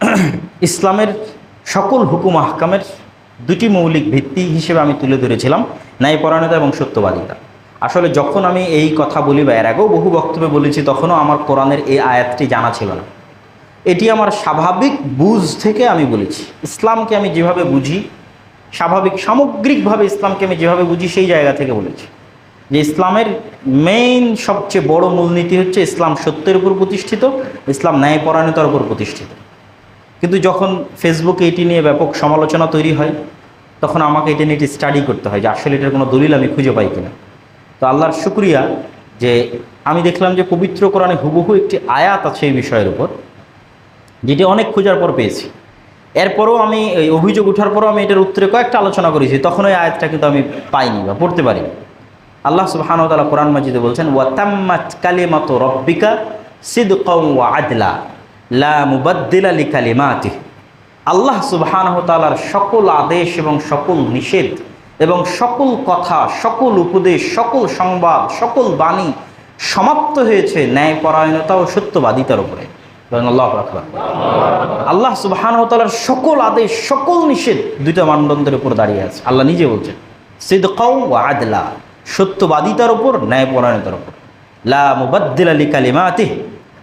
ইসলামের সকল হুকুম আহকামের দুটি মৌলিক ভিত্তি হিসেবে আমি তুলে ধরেছিলাম, ন্যায়পরায়ণতা এবং সত্যবাদিতা। আসলে যখন আমি এই কথা বলি বা এর আগেও বহু বক্তব্যে বলেছি, তখনও আমার কোরআনের এই আয়াতটি জানা ছিল না। এটি আমার স্বাভাবিক বুঝ থেকে আমি বলেছি। ইসলামকে আমি যেভাবে বুঝি, স্বাভাবিক সামগ্রিকভাবে ইসলামকে আমি যেভাবে বুঝি, সেই জায়গা থেকে বলেছি। যে ইসলামের মেইন সবচেয়ে বড় মূলনীতি হচ্ছে ইসলাম সত্যের উপর প্রতিষ্ঠিত, ইসলাম ন্যায়পরায়ণতার উপর প্রতিষ্ঠিত। কিন্তু যখন ফেসবুকে এটি নিয়ে ব্যাপক সমালোচনা তৈরি হয়, তখন আমাকে এটা নিয়ে এটি স্টাডি করতে হয় যে আসলে এটার কোনো দলিল আমি খুঁজে পাই কিনা। তো আল্লাহর শুক্রিয়া যে আমি দেখলাম যে পবিত্র কোরআনে হুবহু একটি আয়াত আছে এই বিষয়ের উপর, যেটি অনেক খোঁজার পর পেয়েছি। এরপরও আমি এই অভিযোগ ওঠার পরও আমি এটার উত্তরে কয়েকটা আলোচনা করেছি, তখন ওই আয়াতটা কিন্তু আমি পাইনি বা পড়তে পারিনি। আল্লাহ তাআলা কোরআন মাজিদে বলছেন ওয়াতাম্মাত কালিমাতু রব্বিকা সিদকাও ওয়া আদলা। লা মুবাদ্দিলা লিকালিমাতিহি। আল্লাহ সুবহানাহু ওয়া তাআলার সকল আদেশ এবং সকল নিষেধ এবং সকল কথা, সকল উপদেশ, সকল সংবাদ, সকল বাণী সমাপ্ত হয়েছে ন্যায়পরায়ণতা ও সত্যবাদিতার উপরে। আল্লাহু আকবার। আল্লাহ সুবহানাহু ওয়া সকল আদেশ, সকল নিষেধ দুইটা মানদণ্ডের উপর দাঁড়িয়ে আছে। আল্লাহ নিজে বলছেন, সিদকাও ওয়া আদলা। সত্যবাদিতার উপর, ন্যায়পরায়ণতার উপর। লা মুবাদ্দিল কালিমাতি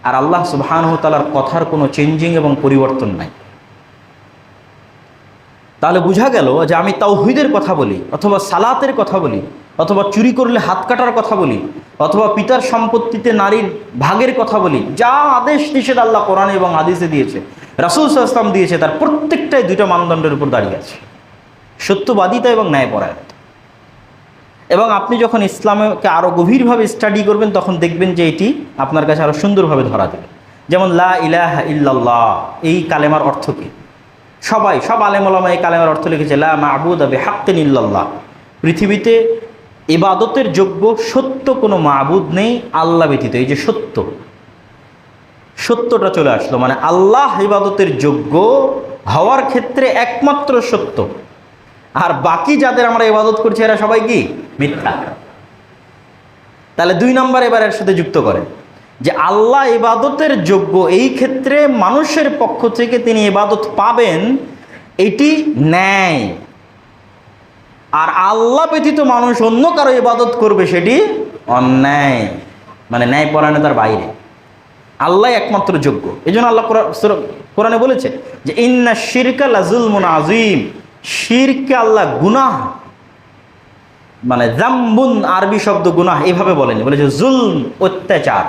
আর আল্লাহ সুবহানাহু ওয়া কথার কোনো চেঞ্জিং এবং পরিবর্তন নাই। তাহলে বোঝা গেল যে আমি তাওহিদের কথা বলি, অথবা সালাতের কথা বলি, অথবা চুরি করলে হাত কাটার কথা বলি, অথবা পিতার সম্পত্তিতে নারীর ভাগের কথা বলি, যা আদেশ নিষেধ আল্লাহ কোরআন এবং আদেশে দিয়েছে, রাসুল সাল্লাম দিয়েছে, তার প্রত্যেকটাই দুইটা মানদণ্ডের উপর দাঁড়িয়ে আছে। সত্যবাদিতা এবং ন্যায়পরায়ণতা। এবং আপনি যখন ইসলামকে আরও গভীরভাবে স্টাডি করবেন, তখন দেখবেন যে এটি আপনার কাছে আরও সুন্দরভাবে ধরা দেবে। যেমন, লা ইলাহা ইল্লাল্লাহ এই কালেমার অর্থ কী? সবাই, সব আলেমলামা এই কালেমার অর্থ লিখেছে, লা মাহবুদ আবে হাক্কিন ইল্লাল্লাহ পৃথিবীতে ইবাদতের যোগ্য সত্য কোনো মাহবুদ নেই, আল্লাহ ব্যতীত। এই যে সত্য, সত্যটা চলে আসলো মানে আল্লাহ ইবাদতের যোগ্য হওয়ার ক্ষেত্রে একমাত্র সত্য। আর বাকি যাদের আমরা ইবাদত করছি, এরা সবাই কি? মিথ্যা। তাহলে দুই নম্বর এবার এর সাথে যুক্ত করে যে আল্লাহ ইবাদতের যোগ্য এই ক্ষেত্রে মানুষের পক্ষ থেকে তিনি ইবাদত পাবেন, এটি ন্যায়। আর আল্লাহ ব্যতীত মানুষ অন্য কারও ইবাদত করবে সেটি অন্যায়। মানে ন্যায় পরায়ণতার বাইরে। আল্লাহ একমাত্র যোগ্য। এই জন্য আল্লাহ কোরআনে বলেছে যে, ইন্না শিরকা লাজুলমুন আজিম শিরকে আল্লাহ গুনাহ মানে জাম্বুন আরবি শব্দ গুনাহ এভাবে বলেনি, বলেছে জুলম, অত্যাচার।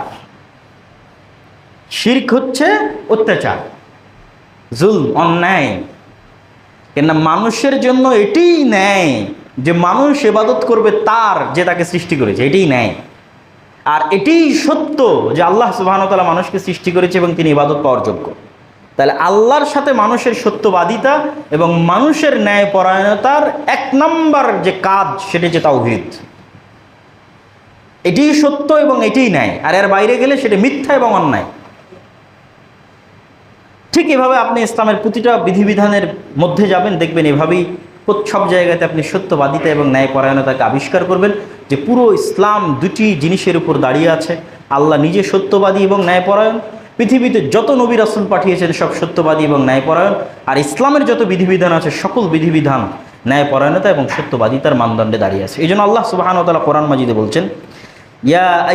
শির্ক হচ্ছে অত্যাচার, জুলম, অন্যায়। কেননা মানুষের জন্য এটিই ন্যায়, যে মানুষ এবাদত করবে তার, যে তাকে সৃষ্টি করেছে, এটিই ন্যায়। আর এটিই সত্য যে আল্লাহ সুবাহতালা মানুষকে সৃষ্টি করেছে এবং তিনি ইবাদত পাওয়ার যোগ্য। তাহলে আল্লাহর সাথে মানুষের সত্যবাদিতা এবং মানুষের ন্যায় পরায়ণতার এক নম্বর যে কাজ, সেটি যে তাওহিদ। এটিই সত্য এবং এটিই ন্যায়। আর এর বাইরে গেলে সেটি মিথ্যা এবং অন্যায়। ঠিক এভাবে আপনি ইসলামের প্রতিটা বিধিবিধানের মধ্যে যাবেন, দেখবেন এভাবেই সব জায়গাতে আপনি সত্যবাদিতা এবং ন্যায়পরায়ণতাকে আবিষ্কার করবেন যে পুরো ইসলাম দুটি জিনিসের উপর দাঁড়িয়ে আছে। আল্লাহ নিজে সত্যবাদী এবং ন্যায়পরায়ণ। পৃথিবীতে যত নবী রাসুল পাঠিয়েছেন সব সত্যবাদী এবং ন্যায়পরায়ণ, আর ইসলামের যত বিধিবিধান আছে, সকল বিধিবিধান ন্যায়পরায়ণতা এবং সত্যবাদিতার মানদণ্ডে দাঁড়িয়ে আছে। এই জন্য আল্লাহ সুবাহানতালা কোরআন মাজিদে বলছেন, ইয়া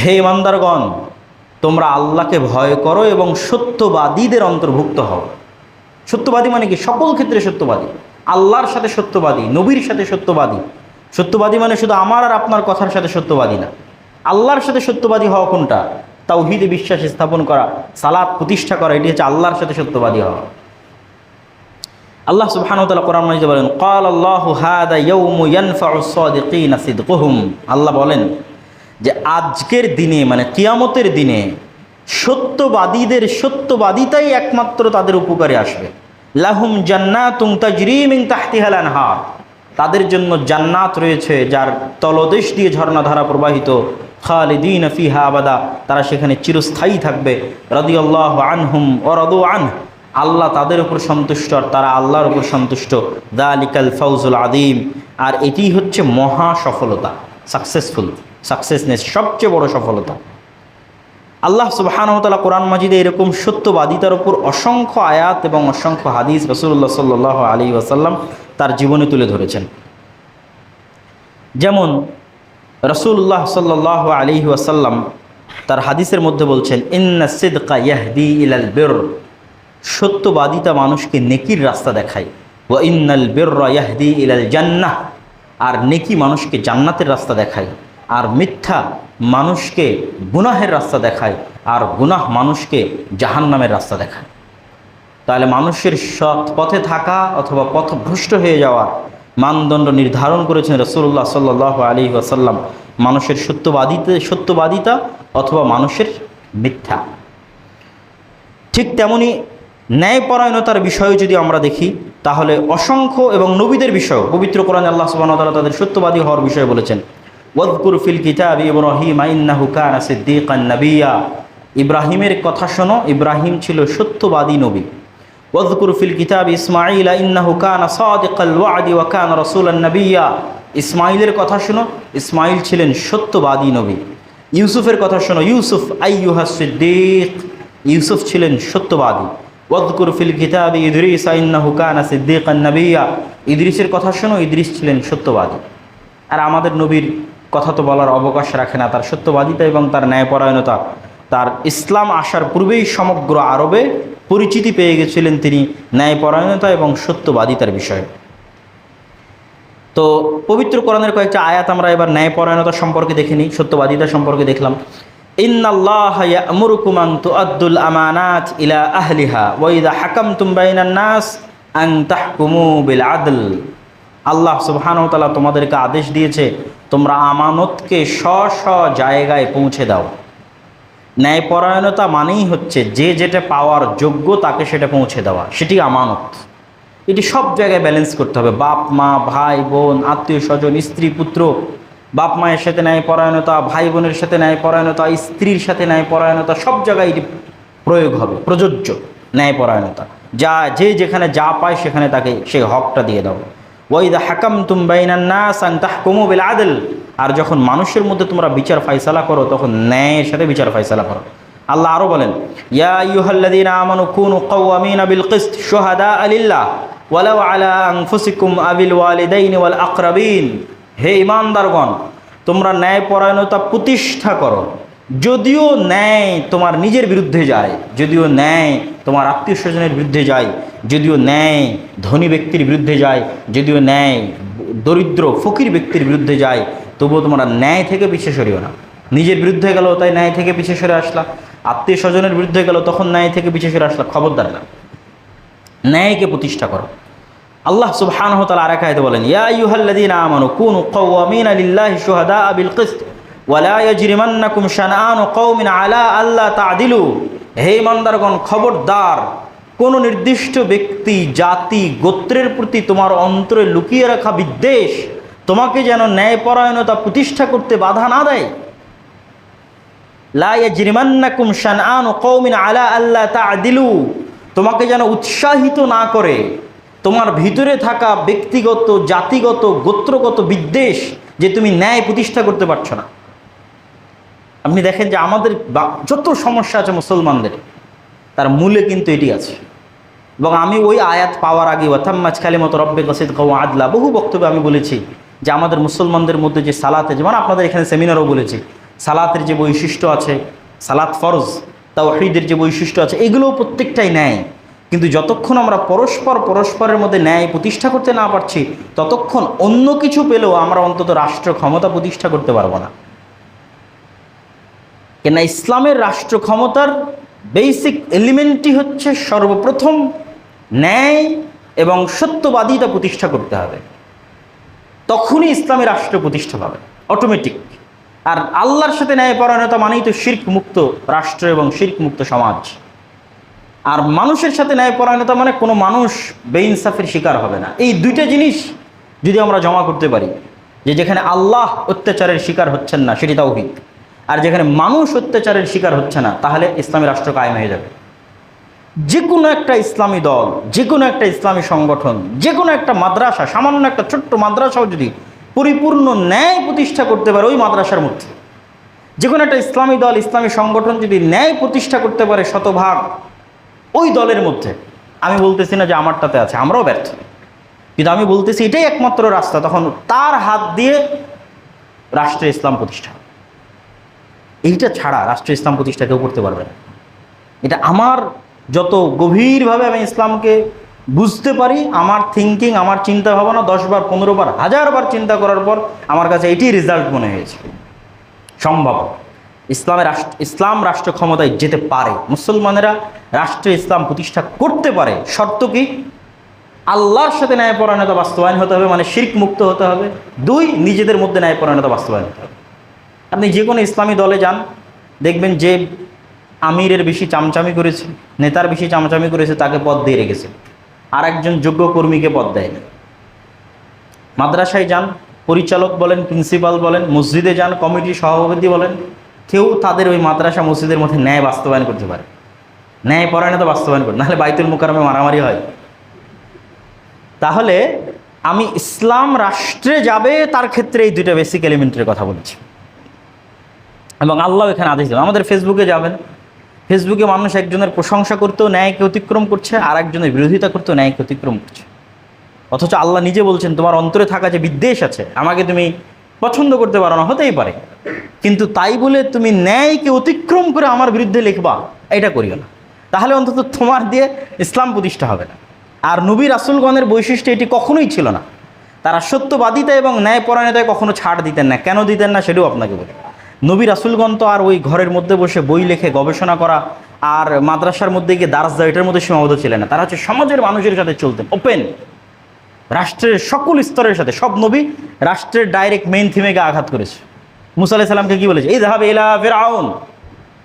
হে ইমানদারগণ, তোমরা আল্লাহকে ভয় করো এবং সত্যবাদীদের অন্তর্ভুক্ত হও। সত্যবাদী মানে কি? সকল ক্ষেত্রে সত্যবাদী। আল্লাহর সাথে সত্যবাদী, নবীর সাথে সত্যবাদী। সত্যবাদী মানে শুধু আমার আর আপনার কথার সাথে সত্যবাদী না। আল্লাহর সাথে সত্যবাদী হওয়া কোনটা? তাওহীদে বিশ্বাস স্থাপন করা, সালাত প্রতিষ্ঠা করা, এটি হচ্ছে আল্লাহর সাথে সত্যবাদী হওয়া। আল্লাহ মাজিদে বলেন আল্লাহু বলেন যে, আজকের দিনে মানে কিয়ামতের দিনে সত্যবাদীদের সত্যবাদিতাই একমাত্র তাদের উপকারে আসবে। লাহুম জান্নাতুন তাজরি মিন তাহতিহাল আনহার। তাদের জন্য জান্নাত রয়েছে, যার তলদেশ দিয়ে ঝর্ণাধারা প্রবাহিত। খালিদিন ফিহা আবাদা, তারা সেখানে চিরস্থায়ী থাকবে। রাদিয়াল্লাহু আনহুম ও আন আল্লাহ তাদের উপর সন্তুষ্ট, আর তারা আল্লাহর উপর সন্তুষ্ট। দালিকাল ফাউজুল আদিম আর এটি হচ্ছে মহা সফলতা সাকসেসফুল সাকসেসনেস সবচেয়ে বড় সফলতা। আল্লাহ সুবাহানহতালা কোরআন মাজিদে এরকম সত্যবাদিতার উপর অসংখ্য আয়াত এবং অসংখ্য হাদিস রসুল্লাহ সাল্লাহ আলী ওয়াসাল্লাম তার জীবনে তুলে ধরেছেন। যেমন রসুল্লাহ সাল্লাহ আলী ওয়াসাল্লাম তার হাদিসের মধ্যে বলছেন, ইন্না সিদ্কা ইয়াহদি ইলাল বের। সত্যবাদিতা মানুষকে নেকির রাস্তা দেখায়। ও ইন্নাল বের ইয়াহদি ইলাল জান্নাহ। আর নেকি মানুষকে জান্নাতের রাস্তা দেখায়। আর মিথ্যা মানুষকে গুনাহের রাস্তা দেখায়। আর গুনাহ মানুষকে জাহান্নামের রাস্তা দেখায়। তাহলে মানুষের সৎ পথে থাকা অথবা পথভ্রষ্ট হয়ে যাওয়ার মানদণ্ড নির্ধারণ করেছেন রসুল্লাহ সাল্লাহ আলী ওয়াসাল্লাম। মানুষের সত্যবাদিতে, সত্যবাদিতা অথবা মানুষের মিথ্যা। ঠিক তেমনি ন্যায়পরায়ণতার বিষয়ে যদি আমরা দেখি, তাহলে অসংখ্য এবং নবীদের বিষয়, পবিত্র কোরআন আল্লাহ সুবাহতালা তাদের সত্যবাদী হওয়ার বিষয়ে বলেছেন। ওয়াদকুর ফিল কিতাব ইব্রাহিম আইন্নাহু কানা সিদ্দিকান নবিয়া। ইব্রাহিমের কথা শোনো, ইব্রাহিম ছিল সত্যবাদী নবী। ওয়াদকুর ফিল কিতাব ইসমাইল ইন্নাহু কানা সাদিকাল ওয়াদি ওয়া কানা রাসূলান নবিয়া ইসমাইলের কথা শোনো। ইসমাইল ছিলেন সত্যবাদী নবী। ইউসুফের কথা শোনো। ইউসুফ আইয়ুহা সিদ্দিক। ইউসুফ ছিলেন সত্যবাদী। ওয়াদকুর ফিল কিতাব ইদরিস ইন্নাহু কানা সিদ্দিকান নবিয়া। ইদরিসের কথা শোনো। ইদরিস ছিলেন সত্যবাদী। আর আমাদের নবীর কথা তো বলার অবকাশ রাখে না। তার সত্যবাদিতা এবং তার ন্যায়পরায়ণতা, তার ইসলাম আসার পূর্বেই সমগ্র আরবে পরিচিতি পেয়ে গেছিলেন তিনি ন্যায়পরায়ণতা এবং সত্যবাদিতার বিষয়ে। তো পবিত্র কোরআনের কয়েকটা আয়াত আমরা এবার ন্যায়পরায়ণতা সম্পর্কে দেখে নিই, সত্যবাদিতা সম্পর্কে দেখলাম। আমানাত ইলা বিল আল্লাহ সুবহানাহু তাআলা তোমাদেরকে আদেশ দিয়েছে, তোমরা আমানতকে স্ব স্ব জায়গায় পৌঁছে দাও। ন্যায়পরায়ণতা মানেই হচ্ছে যে যেটা পাওয়ার যোগ্য তাকে সেটা পৌঁছে দেওয়া। সেটি আমানত। এটি সব জায়গায় ব্যালেন্স করতে হবে। বাপ, মা, ভাই, বোন, আত্মীয়, স্বজন, স্ত্রী, পুত্র। বাপ, মায়ের সাথে ন্যায়পরায়ণতা, ভাই, বোনের সাথে ন্যায়পরায়ণতা, স্ত্রীর সাথে ন্যায়পরায়ণতা, সব জায়গায় এটি প্রয়োগ হবে। প্রযোজ্য ন্যায়পরায়ণতা। যা, যে যেখানে যা পায় সেখানে তাকে সেই হকটা দিয়ে দাও ওয়াইদা হাকাম তুম বাইনান্নাস আন তাহকুমু বিল আদল। আর যখন মানুষের মধ্যে তোমরা বিচার ফাইসালা করো, তখন ন্যায়ের সাথে বিচার ফাইসালা করো। আল্লাহ আরও বলেন, ইয়া আইয়ুহাল্লাযীনা আমানু কুনু কাওয়ামিনা বিল কিসত শুহাদা আলিল্লাহ। ওয়ালাউ আলা আনফুসিকুম আবিল ওয়ালিদাইনি ওয়াল আকরাবিন। হে ইমানদারগণ, তোমরা ন্যায়পরায়ণতা প্রতিষ্ঠা করো। যদিও ন্যায় তোমার নিজের বিরুদ্ধে যায়, যদিও ন্যায় তোমার আত্মীয় স্বজনের বিরুদ্ধে যায়, যদিও ন্যায় ধনী ব্যক্তির বিরুদ্ধে যায়, যদিও ন্যায় দরিদ্র, ফকির ব্যক্তির বিরুদ্ধে যায়, তবুও তোমরা ন্যায় থেকে পিছিয়ে সরিও না। নিজের বিরুদ্ধে গেল, তাই ন্যায় থেকে পিছিয়ে সরে আসলা। আত্মীয় স্বজনের বিরুদ্ধে গেল, তখন ন্যায় থেকে পিছিয়ে সরে আসলা। খবরদার না। ন্যায়কে প্রতিষ্ঠা করো। আল্লাহ সুবহানাহু ওয়া তাআলা আরেক আয়াতে বলেন, ইয়া আইয়ুহাল্লাযীনা আমানু কুনু কাওয়ামিনা লিল্লাহি শুহাদা বিল কিসত। আলা আল্লা তা'দিলু। হে ইমানদারগণ, খবরদার, কোন নির্দিষ্ট ব্যক্তি, জাতি, গোত্রের প্রতি তোমার অন্তরে লুকিয়ে রাখা বিদ্বেষ, তোমাকে যেন ন্যায়পরায়ণতা প্রতিষ্ঠা করতে বাধা না দেয়। লা ইয়াজরিমান্নাকুম শানআনু কওমিন আলা আল্লা তা'দিলু। তোমাকে যেন উৎসাহিত না করে। তোমার ভিতরে থাকা ব্যক্তিগত, জাতিগত, গোত্রগত বিদ্বেষ যে তুমি ন্যায় প্রতিষ্ঠা করতে পারছ না। আপনি দেখেন যে আমাদের যত সমস্যা আছে মুসলমানদের, তার মূলে কিন্তু এটি আছে। এবং আমি ওই আয়াত পাওয়ার আগে ওয়াথাম্মাজ খালি মতো রব্বে কসিদ কৌ আদলা, বহু বক্তব্যে আমি বলেছি যে আমাদের মুসলমানদের মধ্যে যে সালাতে, যেমন আপনাদের এখানে সেমিনারও বলেছি, সালাতের যে বৈশিষ্ট্য আছে, সালাত ফরজ, তাওহীদের যে বৈশিষ্ট্য আছে, এগুলোও প্রত্যেকটাই ন্যায়। কিন্তু যতক্ষণ আমরা পরস্পর পরস্পরের মধ্যে ন্যায় প্রতিষ্ঠা করতে না পারছি, ততক্ষণ অন্য কিছু পেলেও আমরা অন্তত রাষ্ট্র ক্ষমতা প্রতিষ্ঠা করতে পারব না। কেন ইসলামের রাষ্ট্র ক্ষমতার বেসিক এলিমেন্টই হচ্ছে সর্বপ্রথম ন্যায় এবং সত্যবাদিতা প্রতিষ্ঠা করতে হবে। তখনই ইসলামী রাষ্ট্র প্রতিষ্ঠা পাবে অটোমেটিক আর আল্লাহর সাথে ন্যায়পরায়ণতা মানেই তো শির্ক মুক্ত রাষ্ট্র এবং শির্ক মুক্ত সমাজ। আর মানুষের সাথে ন্যায়পরায়ণতা মানে কোনো মানুষ বেইনসাফের শিকার হবে না। এই দুইটা জিনিস যদি আমরা জমা করতে পারি, যে যেখানে আল্লাহ অত্যাচারের শিকার হচ্ছেন না, সেটি তাওহীদ। আর যেখানে মানুষ অত্যাচারের শিকার হচ্ছে না, তাহলে ইসলামী রাষ্ট্র কায়েম হয়ে যাবে। যে কোনো একটা ইসলামী দল যে কোনো একটা ইসলামী সংগঠন যে কোনো একটা মাদ্রাসা, সামান্য একটা ছোট্ট মাদ্রাসাও যদি পরিপূর্ণ ন্যায় প্রতিষ্ঠা করতে পারে, ওই মাদ্রাসার মধ্যে যে কোনো একটা ইসলামী দল, ইসলামী সংগঠন যদি ন্যায় প্রতিষ্ঠা করতে পারে শতভাগ, ওই দলের মধ্যে। আমি বলতেছি না যে আমারটাতে আছে, আমরাও ব্যর্থ। কিন্তু আমি বলতেছি এটাই একমাত্র রাস্তা, তখন তার হাত দিয়ে রাষ্ট্রে ইসলাম প্রতিষ্ঠা। এইটা ছাড়া রাষ্ট্র ইসলাম প্রতিষ্ঠা কেউ করতে পারবে না। এটা আমার যত গভীরভাবে আমি ইসলামকে বুঝতে পারি, আমার থিঙ্কিং আমার চিন্তা ভাবনা দশ বার পনেরো বার হাজার বার চিন্তা করার পর আমার কাছে এটি রেজাল্ট মনে হয়েছে। সম্ভব। ইসলামের রাষ্ট্র, ইসলাম রাষ্ট্র ক্ষমতায় যেতে পারে। মুসলমানেরা রাষ্ট্রে ইসলাম প্রতিষ্ঠা করতে পারে। শর্ত কি? আল্লাহর সাথে ন্যায়পরায়ণতা বাস্তবায়ন হতে হবে মানে শির্ক মুক্ত হতে হবে। দুই, নিজেদের মধ্যে ন্যায়পরায়ণতা বাস্তবায়ন হতে হবে। আপনি যে কোনো ইসলামী দলে যান, দেখবেন যে আমিরের বেশি চামচামি করেছে, নেতার বেশি চামচামি করেছে, তাকে পদ দিয়ে রেখেছে। আর একজন যোগ্য কর্মীকে পদ দেয়নি মাদ্রাসায় যান, পরিচালক বলেন, প্রিন্সিপাল বলেন, মসজিদে যান কমিটির সভাপতি বলেন, কেউ তাদের ওই মাদ্রাসা মসজিদের মধ্যে ন্যায় বাস্তবায়ন করতে পারে। ন্যায় পরায়ণতা বাস্তবায়ন করে নাহলে বাইতুল মুকারমে মারামারি হয়। তাহলে আমি ইসলাম রাষ্ট্রে যাবে, তার ক্ষেত্রে এই দুইটা বেসিক এলিমেন্টের কথা বলছি। এবং আল্লাহ এখানে আদেশ দেবেন আমাদের ফেসবুকে যাবেন। ফেসবুকে মানুষ একজনের প্রশংসা করতেও ন্যায়কে অতিক্রম করছে, আর একজনের বিরোধিতা করতেও ন্যায়কে অতিক্রম করছে। অথচ আল্লাহ নিজে বলছেন, তোমার অন্তরে থাকা যে বিদ্বেষ আছে, আমাকে তুমি পছন্দ করতে পারো না। হতেই পারে। কিন্তু তাই বলে তুমি ন্যায়কে অতিক্রম করে আমার বিরুদ্ধে লিখবা, এটা করিও না। তাহলে অন্তত তোমার দিয়ে ইসলাম প্রতিষ্ঠা হবে না। আর নবী রাসুলগণের বৈশিষ্ট্য এটি কখনোই ছিল না। তারা সত্যবাদিতা এবং ন্যায়পরায়ণতায় কখনো ছাড় দিতেন না। কেন দিতেন না সেটাও আপনাকে বলি। নবী রাসুলগণ তো আর ওই ঘরের মধ্যে বসে বই লেখে গবেষণা করা আর মাদ্রাসার মধ্যে গিয়ে দারাজ দেওয়া, এটার মধ্যে সীমাবদ্ধ ছিলেন না। তারা হচ্ছে সমাজের মানুষের সাথে চলতেন ওপেন রাষ্ট্রের সকল স্তরের সাথে, সব নবী রাষ্ট্রের ডাইরেক্ট মেইন থিমে থিমেকে আঘাত করেছে। মুসা সাল্লামকে কি বলেছে? এই ধাবে এলা ফেরাউন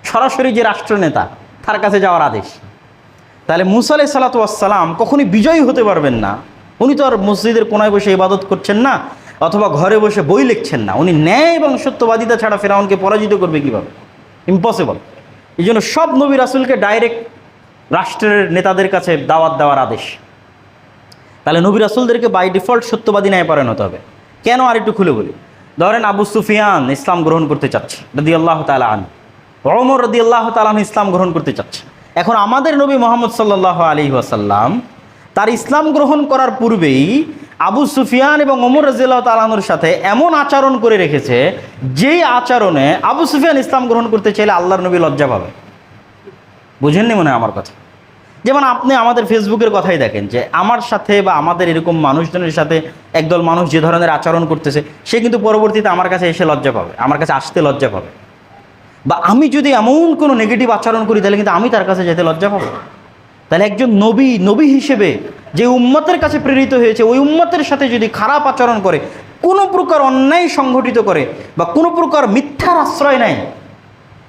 সরাসরি যে রাষ্ট্রনেতা, তার কাছে যাওয়ার আদেশ। তাহলে মুসা আলাই সাল্লাতাম কখনই বিজয়ী হতে পারবেন না। উনি তো আর মসজিদের কোনায় বসে ইবাদত করছেন না। অথবা ঘরে বসে বই লিখছেন না, উনি ন্যায় এবং সত্যবাদিতা ছাড়া ফেরাউনকে পরাজিত করবে কীভাবে? ইম্পসিবল এই জন্য সব নবী রাসুলকে ডাইরেক্ট রাষ্ট্রের নেতাদের কাছে দাওয়াত দেওয়ার আদেশ। তাহলে নবী রাসুলদেরকে বাই ডিফল্ট সত্যবাদী ন্যায় হতে হবে। কেন আর একটু খুলে বলি? ধরেন আবু সুফিয়ান ইসলাম গ্রহণ করতে চাচ্ছে রদি আল্লাহ তালা আন রদি আল্লাহ তালান ইসলাম গ্রহণ করতে চাচ্ছে। এখন আমাদের নবী মোহাম্মদ সাল্লাহ আলী ওয়াসাল্লাম তার ইসলাম গ্রহণ করার পূর্বেই আবু সুফিয়ান এবং অমর রাজিয়াল্লাহ তালানুর সাথে এমন আচরণ করে রেখেছে, যেই আচরণে আবু সুফিয়ান ইসলাম গ্রহণ করতে চাইলে আল্লাহর নবী লজ্জা পাবে। বুঝেননি মনে হয় আমার কথা? যেমন আপনি আমাদের ফেসবুকের কথাই দেখেন যে আমার সাথে বা আমাদের এরকম মানুষজনের সাথে একদল মানুষ যে ধরনের আচরণ করতেছে, সে কিন্তু পরবর্তীতে আমার কাছে এসে লজ্জা পাবে, আমার কাছে আসতে লজ্জা পাবে। বা আমি যদি এমন কোনো নেগেটিভ আচরণ করি, তাহলে কিন্তু আমি তার কাছে যেতে লজ্জা পাবো। তাহলে একজন নবী নবী হিসেবে যে উম্মতের কাছে প্রেরিত হয়েছে, ওই উম্মতের সাথে যদি খারাপ আচরণ করে, কোনো প্রকার অন্যায় সংঘটিত করে বা কোনো প্রকার মিথ্যার আশ্রয় নেয়,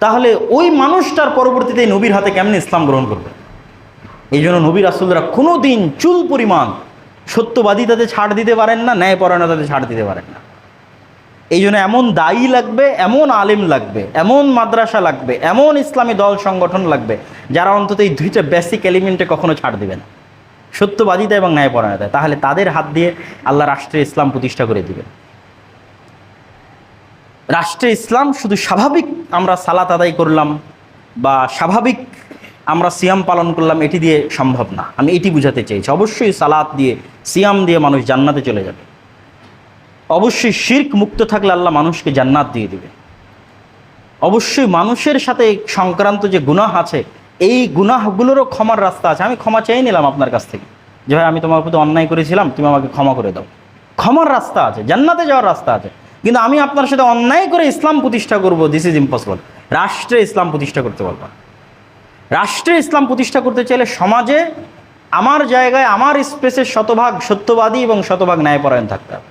তাহলে ওই মানুষটার পরবর্তীতে নবীর হাতে কেমনি ইসলাম গ্রহণ করবে? এই জন্য নবীর রাসুলরা কোনো দিন চুল পরিমাণ সত্যবাদী তাদের ছাড় দিতে পারেন না, ন্যায়পরায়ণতাতে ছাড় দিতে পারেন না। এই জন্য এমন দায়ী লাগবে, এমন আলেম লাগবে, এমন মাদ্রাসা লাগবে, এমন ইসলামী দল সংগঠন লাগবে, যারা অন্তত এই দুইটা বেসিক এলিমেন্টে কখনো ছাড় দিবে না। সত্যবাদিতা এবং ন্যায়পরায়ণতা। তাহলে তাদের হাত দিয়ে আল্লাহ রাষ্ট্রে ইসলাম প্রতিষ্ঠা করে দিবেন। রাষ্ট্রে ইসলাম শুধু স্বাভাবিক আমরা সালাত আদায় করলাম বা স্বাভাবিক আমরা সিয়াম পালন করলাম, এটি দিয়ে সম্ভব না। আমি এটি বুঝাতে চেয়েছি অবশ্যই সালাত দিয়ে, সিয়াম দিয়ে মানুষ জান্নাতে চলে যাবে। অবশ্যই শির্ক মুক্ত থাকলে আল্লাহ মানুষকে জান্নাত দিয়ে দিবে। অবশ্যই মানুষের সাথে সংক্রান্ত যে গুনাহ আছে এই গুনাহগুলোরও ক্ষমার রাস্তা আছে। আমি ক্ষমা চেয়ে নিলাম আপনার কাছ থেকে। যে ভাই, আমি তোমার প্রতি অন্যায় করেছিলাম, তুমি আমাকে ক্ষমা করে দাও। ক্ষমার রাস্তা আছে, জান্নাতে যাওয়ার রাস্তা আছে। কিন্তু আমি আপনার সাথে অন্যায় করে ইসলাম প্রতিষ্ঠা করব দিস ইজ ইম্পসিবল রাষ্ট্রে ইসলাম প্রতিষ্ঠা করতে পারব রাষ্ট্রে ইসলাম প্রতিষ্ঠা করতে চাইলে সমাজে আমার জায়গায়, আমার স্পেসে শতভাগ সত্যবাদী এবং শতভাগ ন্যায়পরায়ণ থাকতে হবে।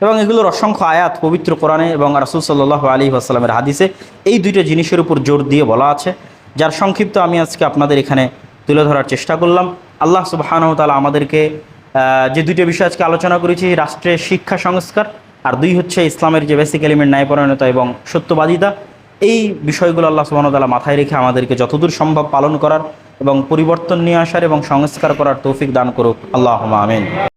এবং এগুলোর অসংখ্য আয়াত পবিত্র কোরআনে এবং রাসুল সাল্লাহ আলী আসসালামের হাদিসে এই দুইটা জিনিসের উপর জোর দিয়ে বলা আছে। যার সংক্ষিপ্ত আমি আজকে আপনাদের এখানে তুলে ধরার চেষ্টা করলাম। আল্লাহ সুবাহানহ তালা আমাদেরকে যে দুইটা বিষয় আজকে আলোচনা করেছি, রাষ্ট্রের শিক্ষা সংস্কার আর দুই হচ্ছে ইসলামের যে বেসিক এলিমেন্ট ন্যায়পরায়ণতা এবং সত্যবাদিতা। এই বিষয়গুলো আল্লাহ সুবাহ তালা মাথায় রেখে আমাদেরকে যতদূর সম্ভব পালন করার এবং পরিবর্তন নিয়ে আসার এবং সংস্কার করার তৌফিক দান করুক। আল্লাহ আমিন।